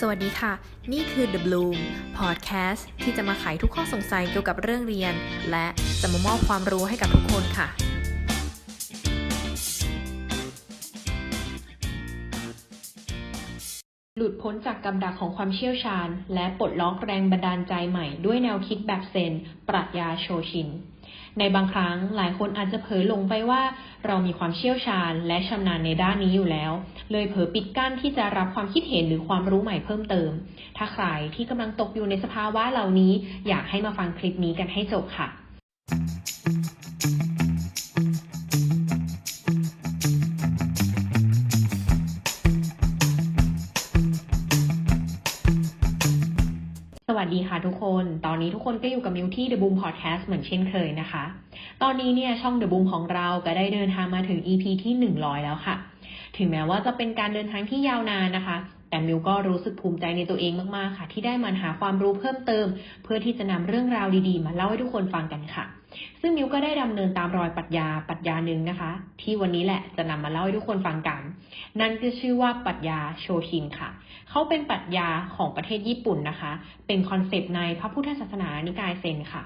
สวัสดีค่ะ นี่คือ The Bloom Podcast ที่จะมาไขทุกข้อสงสัยเกี่ยวกับเรื่องเรียน และจะมามอบความรู้ให้กับทุกคนค่ะ หลุดพ้นจากกำดักของความเชี่ยวชาญ และปลดล็อกแรงบันดาลใจใหม่ด้วยแนวคิดแบบเซน ปรัชญาโชชิน ในบางครั้งหลายคนอาจจะเผลอหลงไปว่า เรามีความเชี่ยวชาญและชำนาญในด้านนี้อยู่แล้ว เลยเผลอปิดกั้นที่จะรับความคิดเห็นหรือความรู้ใหม่เพิ่มเติม ถ้าใครที่กำลังตกอยู่ในสภาวะเหล่านี้ อยากให้มาฟังคลิปนี้กันให้จบค่ะ วัสดีค่ะทุกคน ตอนนี้ทุกคนก็อยู่กับมิวที่ The Boom Podcast เหมือนเช่นเคยนะคะ ตอนนี้เนี่ยช่อง The Boom ของเราก็ได้เดินทางมาถึง EP ที่ 100 แล้วค่ะ ถึงแม้ว่าจะเป็นการเดินทางที่ยาวนานนะคะ แต่มิวก็รู้สึกภูมิใจในตัวเองมากๆค่ะ ที่ได้มันหาความรู้เพิ่มเติม เพื่อที่จะนำเรื่องราวดีๆ มาเล่าให้ทุกคนฟังกันค่ะ ซึ่งมิวก็ได้ดำเนินตามรอยปรัชญาปรัชญาหนึ่งนะคะ ที่วันนี้แหละจะนำมาเล่าให้ทุกคนฟังกัน นั่นก็ชื่อว่าปรัชญาโชชินค่ะ เขาเป็นปรัชญาของประเทศญี่ปุ่นนะคะ เป็นคอนเซปต์ในพระพุทธศาสนานิกายเซนค่ะ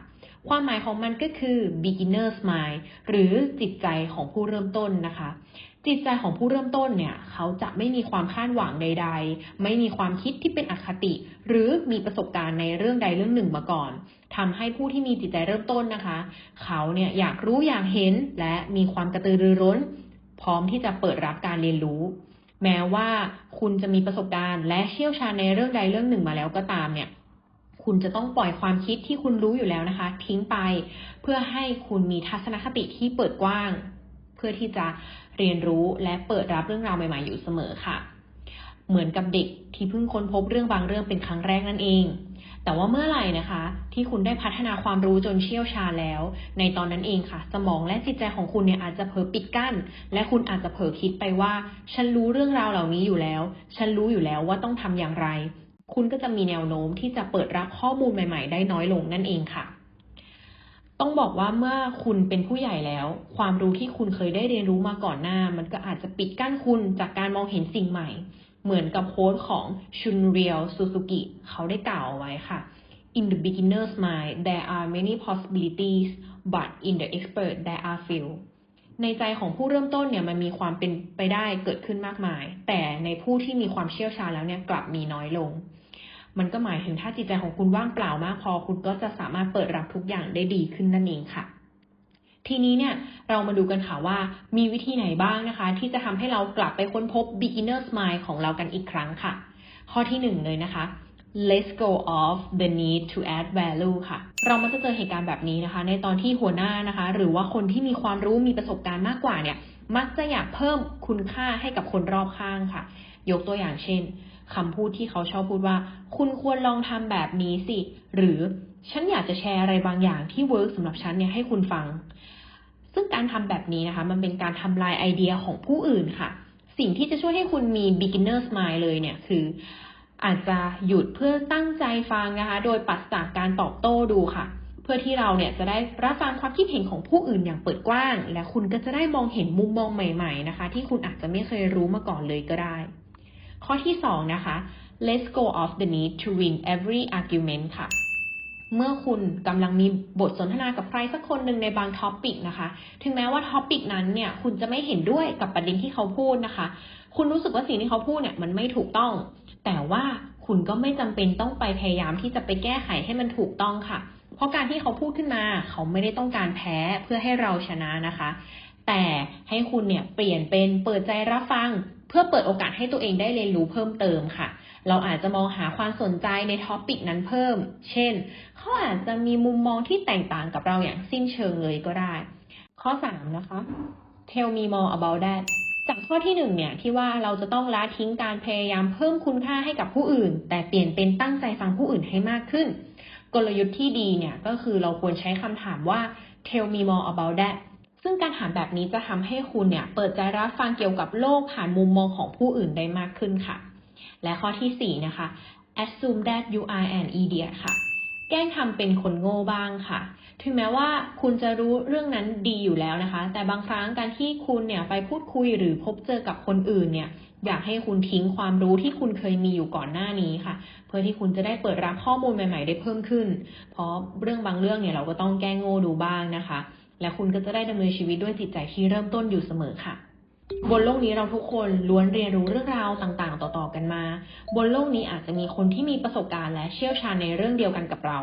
ความหมายของมันก็คือ beginner's mind หรือจิตใจของผู้เริ่มต้นนะคะ จิตใจของผู้เริ่มต้นเนี่ย เขาจะไม่มีความคาดหวังใด ๆ ไม่มีความคิดที่เป็นอคติ หรือมีประสบการณ์ในเรื่องใดเรื่องหนึ่งมาก่อนทำให้ผู้ที่มีจิตใจเริ่มต้นนะคะ เขาเนี่ยอยากรู้อยากเห็นและมีความกระตือรือร้น พร้อมที่จะเปิดรับการเรียนรู้แม้ว่าคุณจะมีประสบการณ์และเชี่ยวชาญในเรื่องใดเรื่องหนึ่งมาแล้วก็ตามเนี่ย คุณจะต้องปล่อยความคิดที่คุณรู้อยู่แล้วนะคะ ทิ้งไป เพื่อให้คุณมีทัศนคติที่เปิดกว้าง เพื่อที่จะเรียนรู้และเปิดรับเรื่องราวใหม่ ๆ อยู่เสมอค่ะ เหมือนกับเด็กที่เพิ่งค้นพบเรื่องบางเรื่องเป็นครั้งแรกนั่นเองแต่ว่าเมื่อไหร่นะคะ ที่คุณได้พัฒนาความรู้จนเชี่ยวชาญแล้ว ในตอนนั้นเองค่ะ สมองและจิตใจของคุณเนี่ยอาจจะเผลอปิดกั้น และคุณอาจจะเผลอคิดไปว่า ฉันรู้เรื่องราวเหล่านี้อยู่แล้ว ฉันรู้อยู่แล้วว่าต้องทำอย่างไร คุณก็จะมีแนวโน้มที่จะเปิดรับข้อมูลใหม่ๆ ได้น้อยลงนั่นเองค่ะ ต้องบอกว่าเมื่อคุณเป็นผู้ใหญ่แล้ว ความรู้ที่คุณเคยได้เรียนรู้มาก่อนหน้า มันก็อาจจะปิดกั้นคุณจากการมองเห็นสิ่งใหม่ เหมือนกับโค้ดของชุนเรียลซูซูกิเขาได้กล่าวเอาไว้ค่ะ In the beginner's mind there are many possibilities but in the expert there are few ในใจของผู้เริ่มต้นเนี่ยมันมีความเป็นไปได้เกิดขึ้นมากมาย แต่ในผู้ที่มีความเชี่ยวชาญแล้วเนี่ยกลับมีน้อยลง มันก็หมายถึงถ้าจิตใจของคุณว่างเปล่ามากพอคุณก็จะสามารถเปิดรับทุกอย่างได้ดีขึ้นนั่นเองค่ะ ทีนี้เนี่ยเรามาดูกันค่ะว่ามีวิธีไหนบ้างนะคะ ที่จะทำให้เรากลับไปค้นพบ beginner's mind ของเรากันอีกครั้งค่ะ ข้อที่หนึ่งเลยนะคะ let's go off the need to add value ค่ะ เรามักจะเจอเหตุการณ์แบบนี้นะคะ ในตอนที่หัวหน้านะคะ หรือว่าคนที่มีความรู้มีประสบการณ์มากกว่าเนี่ย มักจะอยากเพิ่มคุณค่าให้กับคนรอบข้างค่ะ ยกตัวอย่างเช่น คำพูดที่เขาชอบพูดว่า คุณควรลองทำแบบนี้สิ หรือฉันอยากจะแชร์อะไรบางอย่างที่เวิร์กสำหรับฉันเนี่ยให้คุณฟัง ซึ่งการทำแบบนี้นะคะ มันเป็นการทำลายไอเดียของผู้อื่นค่ะ สิ่งที่จะช่วยให้คุณมี beginner's mind เลยเนี่ยคือ อาจจะหยุดเพื่อตั้งใจฟังนะคะ โดยปัสจากการตอบโต้ดูค่ะเพื่อที่เราเนี่ยจะได้รับฟังความคิดเห็นของผู้อื่นอย่างเปิดกว้าง และคุณก็จะได้มองเห็นมุมมองใหม่ ๆ นะคะ ที่คุณอาจจะไม่เคยรู้มาก่อนเลยก็ได้ ข้อที่สองนะคะ let's go off the need to win every argument ค่ะ เมื่อคุณกำลังมีบทสนทนากับใครสักคนหนึ่งในบางท็อปิกนะคะ ถึงแม้ว่าท็อปิกนั้นเนี่ยคุณจะไม่เห็นด้วยกับประเด็นที่เขาพูดนะคะ คุณรู้สึกว่าสิ่งที่เขาพูดเนี่ยมันไม่ถูกต้อง แต่ว่าคุณก็ไม่จำเป็นต้องไปพยายามที่จะไปแก้ไขให้มันถูกต้องค่ะ เพราะการที่เขาพูดขึ้นมา เขาไม่ได้ต้องการแพ้เพื่อให้เราชนะนะคะ แต่ให้คุณเนี่ยเปลี่ยนเป็นเปิดใจรับฟัง เพื่อเปิดโอกาสให้ตัวเองได้เรียนรู้เพิ่มเติมค่ะ เราอาจจะมองหาความสนใจในท็อปิกนั้นเพิ่ม เช่น เขาอาจจะมีมุมมองที่แตกต่างกับเราอย่างสิ้นเชิงเลยก็ได้ ข้อ 3 นะคะ tell me more about that จากข้อที่หนึ่งเนี่ยที่ว่าเราจะต้องละทิ้งการพยายามเพิ่มคุณค่าให้กับผู้อื่น แต่เปลี่ยนเป็นตั้งใจฟังผู้อื่นให้มากขึ้น กลยุทธ์ที่ดีเนี่ยก็คือเราควรใช้คำถามว่า tell me more about that ซึ่งการถามแบบนี้จะทำให้คุณเนี่ยเปิดใจรับฟังเกี่ยวกับโลกผ่านมุมมองของผู้อื่นได้มากขึ้นค่ะ และข้อที่ 4 นะคะ assume that you are an idiot ค่ะ แกล้งทำเป็นคนโง่บ้างค่ะ ถึงแม้ว่าคุณจะรู้เรื่องนั้นดีอยู่แล้วนะคะ แต่บางครั้งการที่คุณเนี่ยไปพูดคุยหรือพบเจอกับคนอื่นเนี่ย อยากให้คุณทิ้งความรู้ที่คุณเคยมีอยู่ก่อนหน้านี้ค่ะ เพื่อที่คุณจะได้เปิดรับข้อมูลใหม่ ๆ ได้เพิ่มขึ้น เพราะเรื่องบางเรื่องเนี่ยเราก็ต้องแก้งโง่ดูบ้างนะคะ และคุณก็จะได้ดำเนินชีวิตด้วยจิตใจที่เริ่มต้นอยู่เสมอค่ะ บนโลกนี้เราทุกคนล้วนเรียนรู้เรื่องราวต่างๆ ต่อๆกันมา บนโลกนี้อาจจะมีคนที่มีประสบการณ์และเชี่ยวชาญในเรื่องเดียวกันกับเรา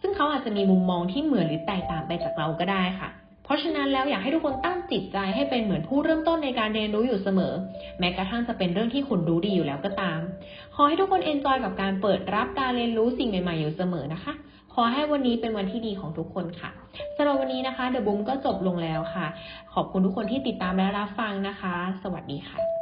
ซึ่งเขาอาจจะมีมุมมองที่เหมือนหรือแตกต่างไปจากเราก็ได้ค่ะ เพราะฉะนั้นแล้วอยากให้ทุกคนตั้งจิตใจให้เป็นเหมือนผู้เริ่มต้นในการเรียนรู้อยู่เสมอ แม้กระทั่งจะเป็นเรื่องที่คุณรู้ดีอยู่แล้วก็ตาม ขอให้ทุกคนเอนจอยกับการเปิดรับการเรียนรู้สิ่งใหม่ๆอยู่เสมอนะคะ ขอให้วันนี้เป็นวันที่ดีของทุกคนค่ะสำหรับวันนี้นะคะเดอะบุมก็จบลงแล้วค่ะ ขอบคุณทุกคนที่ติดตามและรับฟังนะคะ สวัสดีค่ะ